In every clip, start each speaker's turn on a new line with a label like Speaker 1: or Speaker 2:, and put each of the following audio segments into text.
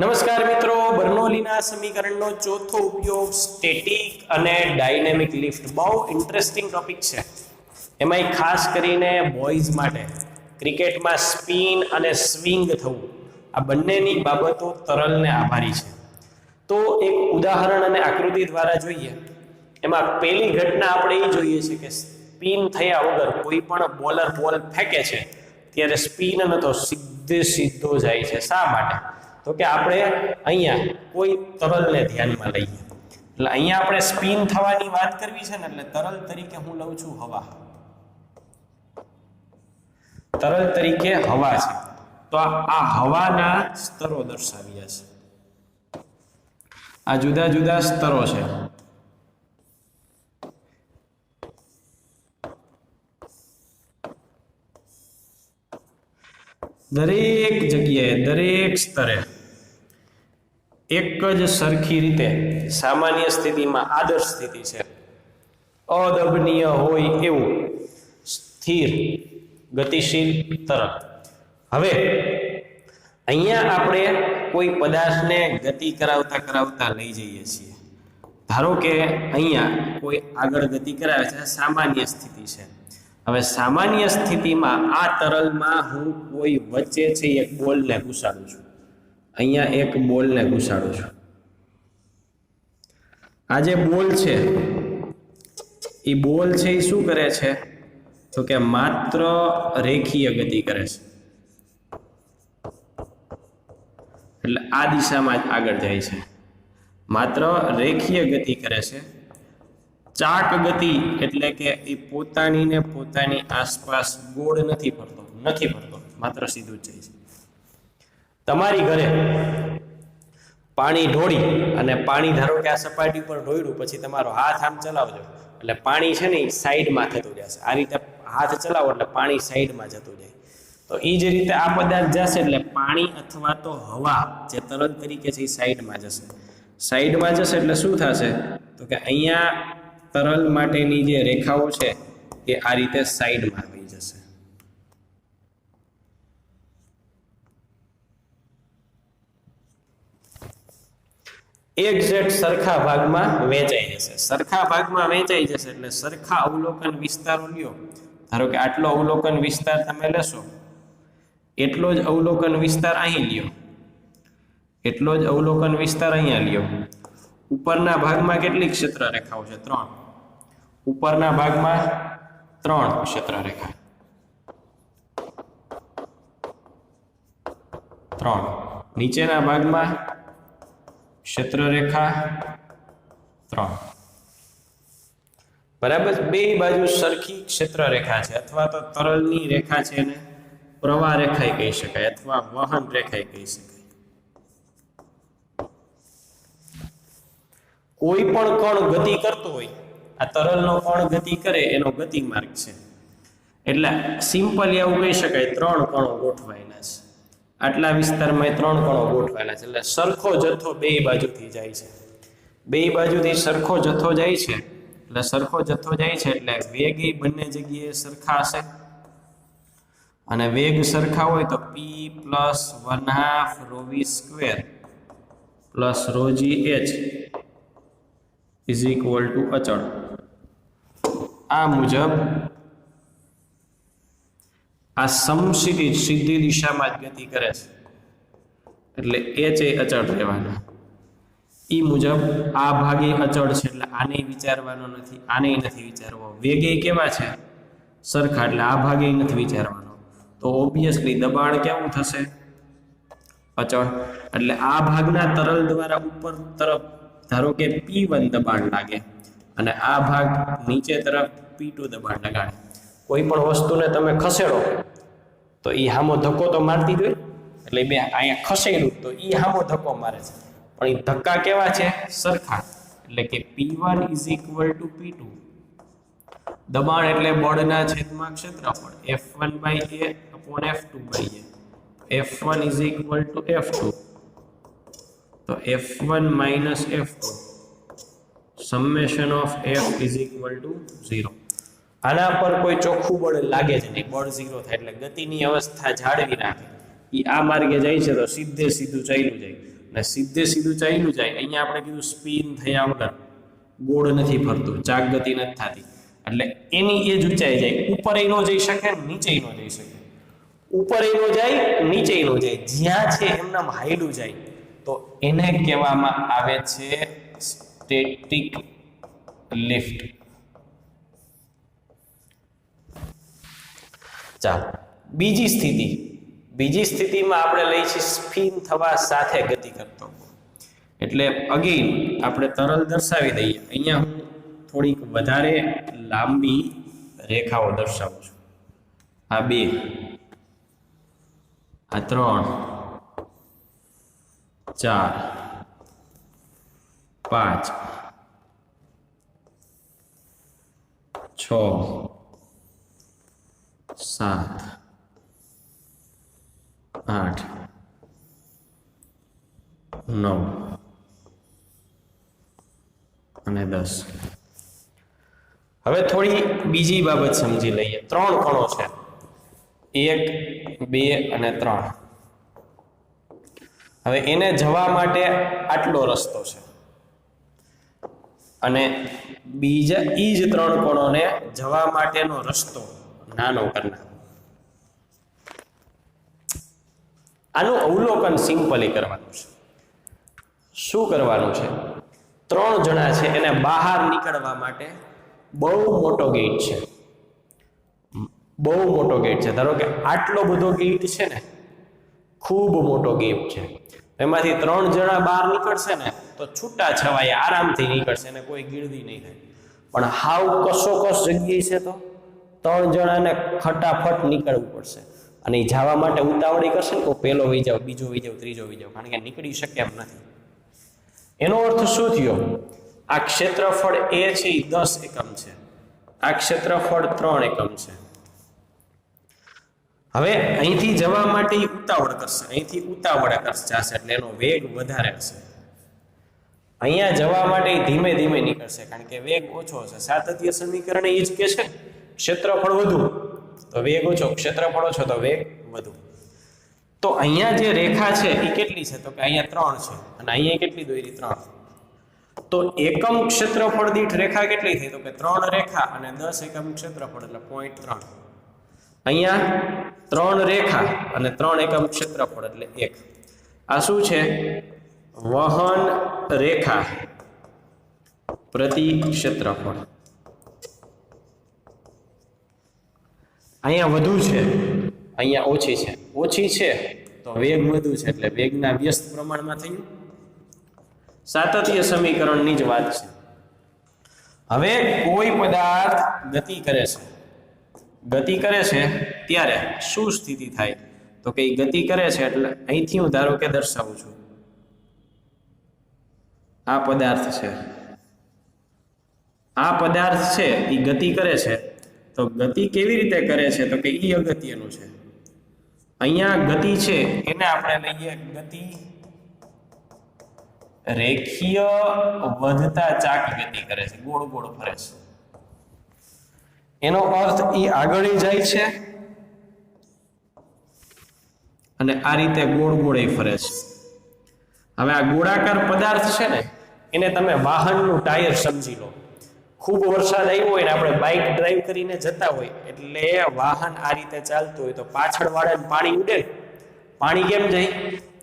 Speaker 1: નમસ્કાર મિત્રો, બર્નોલીના સમીકરણનો ચોથો ઉપયોગ સ્ટેટિક અને ડાયનેમિક લિફ્ટ. બહુ ઇન્ટરેસ્ટિંગ ટોપિક છે. એમાંય ખાસ કરીને બોયઝ માટે ક્રિકેટમાં સ્પિન અને સ્વિંગ થવું. આ બંનેની બાબતો તરલને આભારી છે. તો એક ઉદાહરણ અને આકૃતિ દ્વારા જોઈએ. એમાં પહેલી ઘટના આપણે એ જોઈએ છે કે સ્પિન થયા વગર કોઈ પણ બોલર બોલ ફેંકે છે. ત્યારે સ્પિન નતો સીધે સીધો જાય છે. શા માટે? તો કે આપણે અહીંયા કોઈ તરલને ધ્યાનમાં લઈએ. એટલે અહીંયા આપણે સ્પિન થવાની વાત કરવી છે ને, એટલે તરલ તરીકે હું લઉં છું હવા. તરલ તરીકે હવા છે. તો આ હવાના સ્તરો દર્શાવ્યા છે. આ જુદા જુદા સ્તરો છે. દરેક જગ્યાએ, દરેક સ્તરે એક જ સરખી રીતે સામાન્ય સ્થિતિમાં આદર્શ સ્થિતિ છે. અદબનીય હોય એવું સ્થિર, ગતિશીલ તરફ હવે, અહીંયા આપણે કોઈ પદાર્થને ગતિ કરાવતા કરાવતા લઈ જઈએ છીએ. ધારો કે અહીંયા કોઈ આગળ ગતિ કરાવે છે, સામાન્ય સ્થિતિ છે. હવે સામાન્ય સ્થિતિમાં આ તરલમાં હું કોઈ વચ્ચે છે એક બોલને ઘુસાડું છું. અહીંયા એક બોલને ઘુસાડું છું. આ જે બોલ છે એ બોલ છે એ શું કરે છે? તો કે માત્ર રેખીય ગતિ કરે છે. એટલે આ દિશામાં જ આગળ જાય છે. માત્ર રેખીય ગતિ કરે છે. ચાક ગતિ એટલે કે એ પોતાની ને પોતાની આસપાસ ગોળ નથી ફરતો નથી ફરતો માત્ર સીધું જ જાય છે. તમારી ઘરે પાણી ઢોળી અને પાણી ધારો કે આ સપાટી પર ઢોળ્યું, પછી તમારો હાથ આમ ચલાવજો. એટલે પાણી છે ને એ સાઈડમાં થતું જશે આ રીતે હાથ ચલાવો એટલે પાણી સાઈડમાં જતું જાય. તો એ જ રીતે આ પદાર્થ જશે એટલે પાણી અથવા તો હવા જે તરલ તરીકે છે એ સાઈડમાં જશે. સાઈડમાં જશે એટલે શું થશે? તો કે અહીંયા તરલ માટેની જે રેખાઓ છે એ આ રીતે સાઈડમાં આવી જશે. એક્ઝેક્ટ સરખા ભાગમાં વેચાઈ જશે. સરખા ભાગમાં વેચાઈ જશે એટલે સરખા અવલોકન વિસ્તારો લ્યો. ધારો કે આટલો અવલોકન વિસ્તાર તમે લેશો. એટલો જ અવલોકન વિસ્તાર અહીં લ્યો. એટલો જ અવલોકન વિસ્તાર અહીંયા લ્યો. ઉપરના ભાગમાં કેટલી ક્ષેત્ર રેખાઓ છે? ત્રણ. ઉપરના ભાગમાં ત્રણ ક્ષેત્ર રેખા ત્રણ. નીચેના ભાગમાં ક્ષેત્ર રેખા ત્રણ. બરાબર? બે બાજુ સરખી ક્ષેત્ર રેખા છે અથવા તો તરલની રેખા છે એને પ્રવાહ રેખાય કહી શકાય અથવા વહન રેખાય કહી શકાય. કોઈ પણ કણ ગતિ કરતો હોય આ તરલનો કોણ ગતિ કરે એનો ગતિ માર્ગ છે. એટલે સિમ્પલી એવું કહી શકાય, ત્રણ કણો ગોઠવાયેલા છે. આટલા વિસ્તારમાં ત્રણ કણો ગોઠવાયેલા છે. એટલે સરખો જથ્થો બે બાજુથી જાય છે. બે બાજુથી સરખો જથ્થો જાય છે. એટલે સરખો જથ્થો જાય છે એટલે વેગ એ બંને જગ્યાએ સરખા હશે. અને વેગ સરખા હોય તો P plus one half rho v square plus rho g H is equal to અચળ. આ મુજબ આ સમક્ષિતિજ સીધી દિશામાં જ ગતિ કરે છે. એટલે એ છે અચળ રહેવાના. એ મુજબ આ ભાગે અચળ છે એટલે આને વિચારવાનો નથી, આને નથી વિચારવો. વેગે કેવા છે? સરખા એટલે આ ભાગે નથી વિચારવાનો. તો ઓબ્વિયસલી દબાણ કેવું થશે? અચળ. એટલે આ ભાગના તરલ દ્વારા ઉપર તરફ, ધારો કે પી વન દબાણ લાગે. અને આ ભાગ નીચે તરફ પી ટુ દબાણ લગાડે. કોઈ પણ વસ્તુને તમે ખસેડો, તો એ હામો ધક્કો તો મારતી જ એટલે બે અહીંયા ખસેડ્યું તો એ હામો ધક્કો મારે છે. પણ એ ધક્કા કેવા છે? સરખા. એટલે કે P one is equal to P two દબાણ એટલે બળના છેદમાં ક્ષેત્રફળ. F one by A upon F two by A F one is equal to F two તો F one minus F two summation of F is equal to zero આના પર કોઈ ચોખ્ખું બળ લાગે જ નહીં. બળ ઝીરો થાય એટલે ગતિની અવસ્થા જાળવી રાખે. એ આ માર્ગે જાય છે તો સીધે સીધું ચાલ્યું જાય. અને સીધે સીધું ચાલ્યું જાય, અહીંયા આપણે કીધું સ્પિન થયા વગર ગોળ નથી ફરતું, ચાક ગતિ નથી થતી. એટલે એની એ જ ઊંચાઈ જાય. ઉપર નો જઈ શકે નીચે ન જઈ શકે. ઉપર એનો જાય નીચે ન જાય. જ્યાં છે એમનામ હાઈલું જાય. તો એને કહેવામાં આવે છે સ્ટેટિક લિફ્ટ ચાલો. બીજી સ્થિતિ. બીજી સ્થિતિમાં આપણે લઈ છીએ સ્પિન થવા સાથે ગતિ કરતો એટલે અગેન આપણે તરલ દર્શાવી દઈએ. અહીંયા હું થોડીક વધારે લાંબી રેખાઓ દર્શાવું છું. આ બે, આ ત્રણ, ચાર પાંચ, છ, સાત, આઠ, નવ અને દસ. હવે થોડી બીજી બાબત સમજી લઈએ. ત્રણ કણો છે. એક, બે અને ત્રણ. હવે એને જવા માટે આટલો રસ્તો છે. અને બીજા એ જ ત્રણ કણોને જવા માટેનો રસ્તો નાનો કરનાર. આનું અવલોકન સિમ્પલી કરવાનું છે. શું કરવાનું છે? ત્રણ જણા છે એને બહાર નીકળવા માટે બહુ મોટો ગેટ છે. બહુ મોટો ગેટ છે. ધારો કે આટલો બધો ગેટ છે ને, ખૂબ મોટો ગેપ છે. એમાંથી ત્રણ જણા બહાર નીકળશે ને તો છૂટા છવાય આરામથી નીકળશે અને કોઈ ગીરદી નહીં થાય. પણ હાવ કસો કસ જગ્યાએ છે તો ત્રણ જણાને ફટાફટ નીકળવું પડશે. અને એ જવા માટે ઉતાવળી કરશે ને તો પેલો વહી જાવ, બીજો વહી જાવ, ત્રીજો વહી જાવ. કારણ કે નીકળી શકે એમ નથી. એનો અર્થ શું થયો? આ ક્ષેત્રફળ એ છે એ દસ એકમ છે. આ ક્ષેત્રફળ ત્રણ એકમ છે. હવે અહીંથી જવા માટે ઉતાવળ કરશે. અહીંથી ઉતાવળ કરશે એટલે એનો વેગ વધારે હશે. અહીંયા જવા માટે ધીમે ધીમે નીકળશે, કારણ કે વેગ ઓછો હશે. સાતત્ય સમીકરણ એ જ કે છે, ક્ષેત્રફળ વધુ, તો વેગ ઓછો. ક્ષેત્રફળ ઓછો, તો વેગ વધુ. તો અહીંયા જે રેખા છે, એ કેટલી છે? તો કે અહીંયા ત્રણ છે, અને અહીંયા કેટલી દોરી ત્રણ. તો એકમ ક્ષેત્રફળ દીઠ રેખા કેટલી થઈ? તો કે ત્રણ રેખા અને દસ એકમ ક્ષેત્રફળ, એટલે પોઈન્ટ ત્રણ. અહીંયા ત્રણ રેખા અને ત્રણ એકમ ક્ષેત્રફળ, એટલે એક. આ શું છે? વહન રેખા પ્રતિ ક્ષેત્રફળ. અહીંયા વધુ છે. અહીંયા ઓછી છે. ઓછી છે. તો વેગ વધુ છે એટલે વેગના વ્યસ્ત પ્રમાણમાં થયું. સાતત્ય સમીકરણની જ વાત છે. હવે કોઈ પદાર્થ ગતિ કરે છે. ગતિ કરે છે ત્યારે શું સ્થિતિ થાય? તો કે ગતિ કરે છે એટલે અહીંથી હું ધારો કે દર્શાવું છું. આ પદાર્થ છે. આ પદાર્થ છે એ ગતિ કરે છે. તો ગતિ કેવી રીતે કરે છે? તો કે એ અગત્યનું છે. અહીંયા ગતિ છે, એને આપણે લઈએ ગતિ રેખીય વધતા ચાક ગતિ કરે છે, ગોળ ગોળ ફરે છે. એનો અર્થ એ આગળ જાય છે અને આ રીતે ગોળ ગોળે ફરે છે. હવે આ ગોળાકાર પદાર્થ છે ને એને તમે વાહનનું ટાયર સમજી લો. ખૂબ વરસાદ આવ્યો હોય ને આપણે બાઇક ડ્રાઈવ કરીને જતા હોય, એટલે વાહન આ રીતે ચાલતું હોય તો પાછળ વાળાને પાણી ઉડે. પાણી કેમ જાય?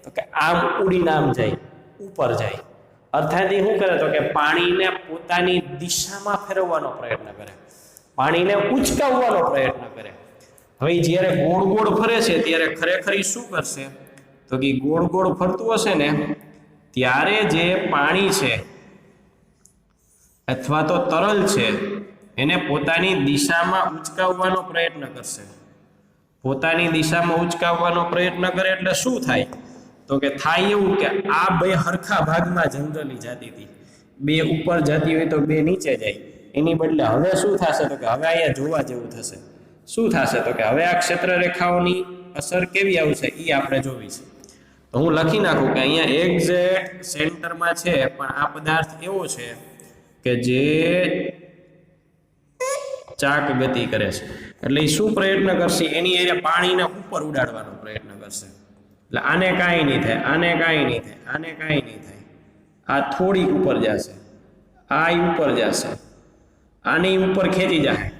Speaker 1: તો કે આમ ઉડીને આમ જાય, ઉપર જાય. અર્થાત શું કરે તો કે પાણીને પોતાની દિશામાં ફેરવવાનો પ્રયત્ન કરે. પાણીને ઉચકાવવાનો પ્રયત્ન કરે. હવે જ્યારે ગોળ ગોળ ફરે છે, ત્યારે ખરેખર શું કરશે? તો કે ગોળ ગોળ ફરતું હશે ને ત્યારે જે પાણી છે અથવા તો તરલ છે, એને પોતાની દિશામાં ઉચકાવવાનો પ્રયત્ન કરશે. પોતાની દિશામાં ઉચકાવવાનો પ્રયત્ન કરે એટલે શું થાય? તો કે થાય એવું કે આ બે હરખા ભાગમાં જનરલી જાતી હતી. બે ઉપર જતી હોય તો બે નીચે જાય. એની બદલે હવે શું થશે? તો કે હવે અહીંયા જોવા જેવું થશે. શું થશે? તો કે હવે આ ક્ષેત્ર રેખાઓની અસર કેવી આવશે? એ આપણે જોવી છે. હું લખી નાખું કે અહીંયા એક્ઝેક્ટ સેન્ટરમાં છે, પણ આ પદાર્થ એવો છે કે જે ચાક ગતિ કરે છે. એટલે એ શું પ્રયત્ન કરશે? એની એને પાણીને ઉપર ઉડાડવાનો પ્રયત્ન કરશે. એટલે આને કાંઈ નહીં થાય, આને કાંઈ નહીં થાય, આને કાંઈ નહીં થાય. આ થોડીક ઉપર જશે. આ ઉપર જશે. આની ઉપર ખેંચી જાય.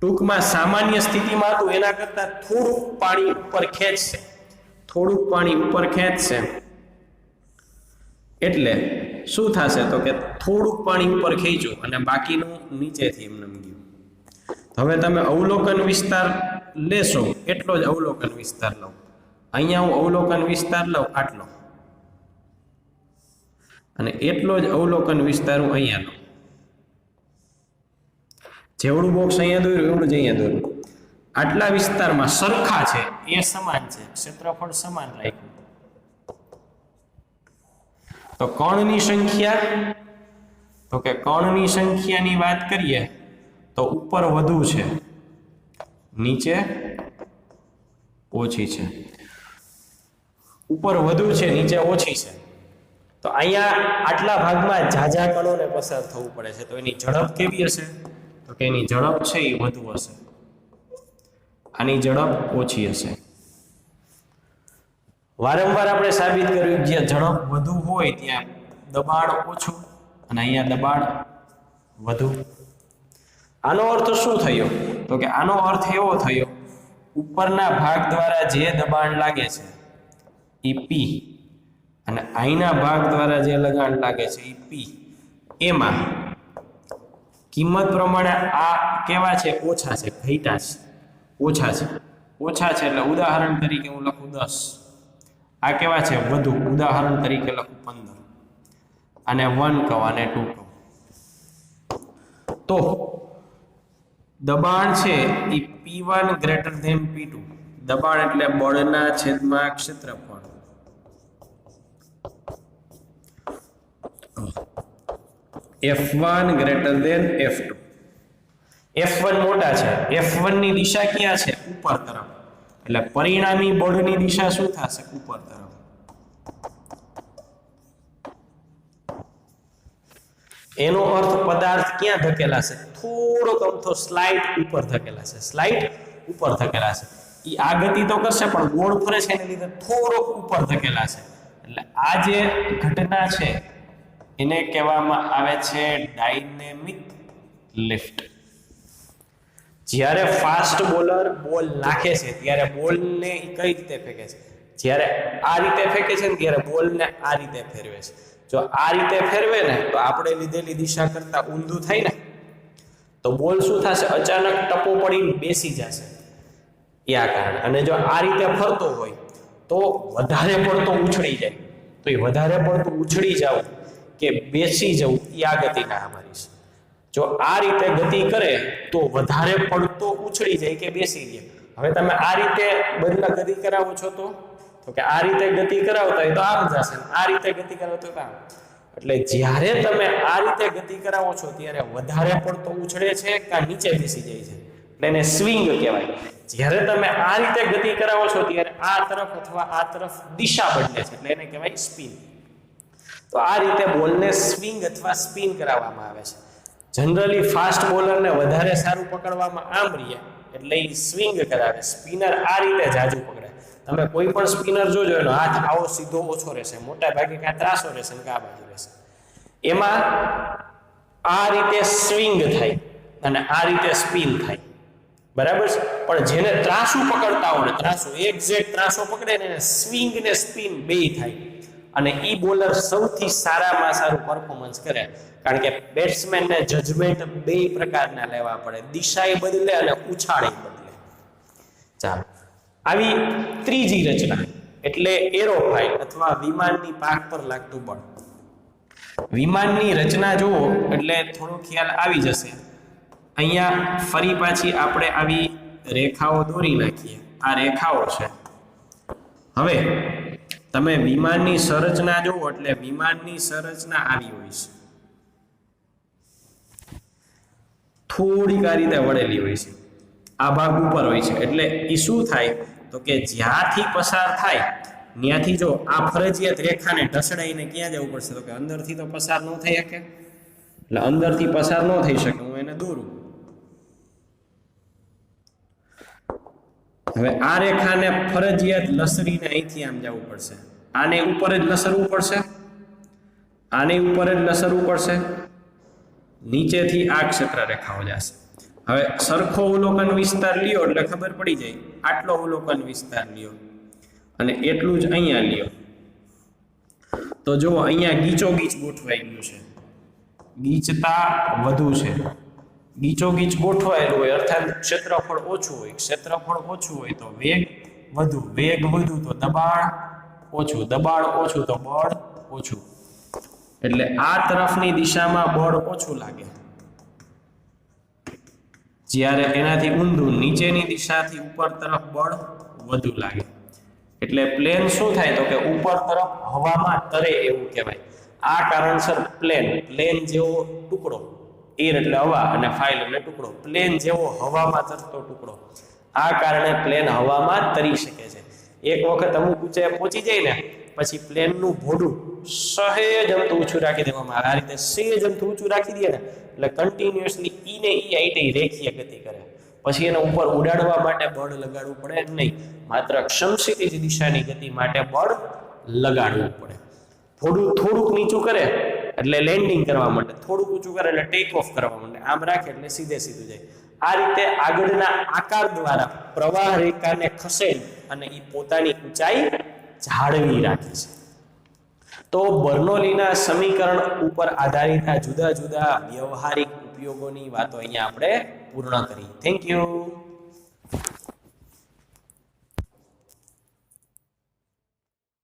Speaker 1: ટૂંકમાં સામાન્ય સ્થિતિમાં હતું એના કરતાં થોડું પાણી ઉપર ખેંચશે. થોડુંક પાણી ઉપર ખેંચશે. એટલે શું થશે તો કે થોડુંક પાણી ઉપર ખેંચ્યું અને બાકીનું નીચેથી એમ ગયું હવે તમે અવલોકન વિસ્તાર લેશો. એટલો જ અવલોકન વિસ્તાર લઉં. અહીંયા હું અવલોકન વિસ્તાર લઉં આટલો. અને એટલો જ અવલોકન વિસ્તાર હું અહીંયા લઉં. જેવડું બોક્સ અહીંયા દોર્યું, એવડું જ અહીંયા દોર્યું. આટલા વિસ્તારમાં સરખા છે, એ સમાન છે. ક્ષેત્રફળ સમાન રાખ્યું તો કણની સંખ્યા, તો કે કણની સંખ્યાની વાત કરીએ, તો ઉપર વધુ છે. નીચે ઓછી છે. ઉપર વધુ છે, નીચે ઓછી છે. તો અહીંયા આટલા ભાગમાં ઝાઝા કણોને પસાર થવું પડે છે. તો એની ઝડપ કેવી હશે? તો કે એની ઝડપ છે, એ વધુ હશે. આની ઝડપ ઓછી હશે. વારંવાર આપણે સાબિત કર્યું જ્યાં ઝડપ વધુ હોય ત્યાં દબાણ ઓછું અને અહીંયા દબાણ વધુ. આનો અર્થ શું થયો? તો કે આનો અર્થ એવો થયો, ઉપરના ભાગ દ્વારા જે દબાણ લાગે છે, એ પી અને અહીંના ભાગ દ્વારા જે લગાણ લાગે છે, એ પી એમાં કિંમત પ્રમાણે આ કેવા છે? ઓછા છે, ઘટા છે. ઓછા છે. ઓછા છે એટલે ઉદાહરણ તરીકે હું લખું દસ. આ કેવા છે? વધુ. ઉદાહરણ તરીકે લખું પંદર. અને વન કહું અને ટુ કહું. તો દબાણ છે એ P one greater than P two દબાણ એટલે બળના છેદમાં ક્ષેત્રફળ. F one greater than F two F one મોટા છે. એફની દિશા ક્યાં છે? ઉપર તરફ. એટલે પરિણામી બળની દિશા શું થશે? ઉપર તરફ. એનો અર્થ પદાર્થ ક્યાં ધકેલાશે? થોડોક અમથો સ્લાઇડ ઉપર ધકેલાશે. સ્લાઇડ ઉપર ધકેલાશે. એ આ ગતિ તો કરશે, પણ ગોળ ફરે છે એને લીધે થોડોક ઉપર ધકેલાશે. એટલે આ જે ઘટના છે, એને કહેવામાં આવે છે ડાયનેમિક લિફ્ટ જ્યારે ફાસ્ટ બોલર બોલ નાખે છે, ત્યારે બોલને કઈ રીતે ફેંકે છે? જ્યારે આ રીતે ફેંકે છે ને ત્યારે બોલને આ રીતે ફેરવે છે. જો આ રીતે ફેરવે ને, તો આપણે લીધેલી દિશા કરતા ઊંધું થાય ને, તો બોલ શું થશે? અચાનક ટપો પડીને બેસી જશે. એ આ કારણ. અને જો આ રીતે ફરતો હોય, તો વધારે પડતો ઉછળી જાય. તો એ વધારે પડતું ઉછળી જવું કે બેસી જવું એ આ ગતિના અમારી છે. જો આ રીતે ગતિ કરે તો વધારે પડતો ઉછળી જાય કે બેસી જાય. હવે તમે આ રીતે બદલા ગતિ કરાવો છો તો? તો કે આ રીતે ગતિ કરાવતા હોય તો આમ જશે આ રીતે ગતિ કરાવતો હોય તો આમ એટલે જ્યારે તમે આ રીતે ગતિ કરાવો છો ત્યારે વધારે પડતો ઉછળે છે કે નીચે બેસી જાય છે? એટલે એને સ્વિંગ કહેવાય. જ્યારે તમે આ રીતે ગતિ કરાવો છો ત્યારે આ તરફ અથવા આ તરફ દિશા બદલે છે. એટલે એને કહેવાય સ્પિન. તો આ રીતે બોલને સ્વિંગ અથવા સ્પિન કરાવવામાં આવે છે. જનરલી ફાસ્ટ બોલરને વધારે સારું પકડવામાં આમ રહ્યા એટલે એ સ્વિંગ કરાવે. સ્પિનર આ રીતે જાજુ પકડે. તમે કોઈ પણ સ્પિનર જોજો એનો હાથ આવો સીધો ઓછો રહેશે, મોટા ભાગે કાં ત્રાસો રહેશે ને કાં બાજુ રહેશે. એમાં આ રીતે સ્વિંગ થાય અને આ રીતે સ્પિન થાય. બરાબર છે? પણ જેને ત્રાસુ પકડતા હોય ત્રાસુ એક્ઝેક્ટ ત્રાસો પકડે ને સ્વિંગ ને સ્પિન બે થાય. અને ઈ બોલર સૌથી સારામાં સારું પરફોર્મન્સ કરે. કારણ કે બેટ્સમેનને જજમેન્ટ બે પ્રકારના લેવા પડે. દિશાએ બદલે અને ઉછાળે બદલે. ચાલો. આવી ત્રીજી રચના, એટલે એરોફાઇલ અથવા વિમાનની પાક પર લાગતું બળ. વિમાનની રચના જુઓ, એટલે થોડો ખ્યાલ આવી જશે. અહીંયા ફરી પાછી આપણે આવી રેખાઓ દોરી નાખીએ. આ રેખાઓ છે. હવે તમે વિમાનની સંરચના જુઓ એટલે વિમાનની સંરચના આવી હોય છે. થોડીક આ રીતે વળેલી હોય છે. આ ભાગ ઉપર હોય છે. એટલે એ શું થાય? તો કે જ્યાંથી પસાર થાય, ત્યાંથી જો આ ફરજિયાત રેખાને ઢસડાઈને ક્યાં જવું પડશે? તો કે અંદરથી તો પસાર ન થઈ શકે. એટલે અંદરથી પસાર ન થઈ શકે, હું એને દોરું. હવે આ રેખાને ફરજિયાત લસરીને અહીંથી આમ જવું પડશે. આને ઉપર જ લસરવું પડશે. આની ઉપર જ લસરવું પડશે. નીચેથી આ ક્ષેત્ર રેખાઓ જશે. હવે સરખો અવલોકન વિસ્તાર લ્યો એટલે ખબર પડી જાય. આટલો અવલોકન વિસ્તાર લ્યો. અને એટલું જ અહીંયા લ્યો. તો જો અહીંયા ગીચો ગીચ ગોઠવાઈ ગયું છે. ગીચતા વધુ છે. ગીચો ગીચ ગોઠવાયેલું હોય, અર્થાત ક્ષેત્રફળ ઓછું હોય, ક્ષેત્રફળ ઓછું હોય તો વેગ વધુ વેગ વધુ તો દબાણ ઓછું દબાણ ઓછું તો બળ ઓછું. એટલે આ તરફની દિશામાં બળ ઓછું લાગે. જ્યારે એનાથી ઊંધું નીચેની દિશાથી ઉપર તરફ બળ વધુ લાગે. એટલે પ્લેન શું થાય તો કે ઉપર તરફ હવામાં તરે એવું કહેવાય. આ કારણસર પ્લેન પ્લેન જેવો ટુકડો એર એટલે હવા અને ફાઇલ એટલે ટુકડો. પ્લેન જેવો હવામાં તરતો ટુકડો. આ કારણે પ્લેન હવામાં તરી શકે છે. એક વખત અમુક ઊંચાઈ પહોંચી જાય ને, પછી પ્લેનનું ભોડું સહેજ અમતું ઊંચું રાખી દેવામાં આવે. આ રીતે સહેજ અમતું ઊંચું રાખી દે ને, એટલે કન્ટિન્યુઅસલી ઈ ને ઈ આઈટે રેખીય ગતિ કરે. પછી એને ઉપર ઉડાડવા માટે બળ લગાડવું પડે નહીં. માત્ર ક્ષમશીતી દિશાની ગતિ માટે બળ લગાડવું પડે. થોડું થોડુંક નીચું કરે એટલે લેન્ડિંગ કરવા માટે થોડુંક ઊંચું કરે એટલે ટેક ઓફ કરવા માટે આમ રાખે એટલે સીધે સીધું જાય. આ રીતે આગળના આકાર દ્વારા પ્રવાહ રેખાને ખસેડી અને એ પોતાની ઊંચાઈ જાળવી રાખે છે. તો બર્નોલીના સમીકરણ ઉપર આધારિત આ જુદા જુદા વ્યવહારિક ઉપયોગોની વાતો અહીંયા આપણે પૂર્ણ કરી. Thank you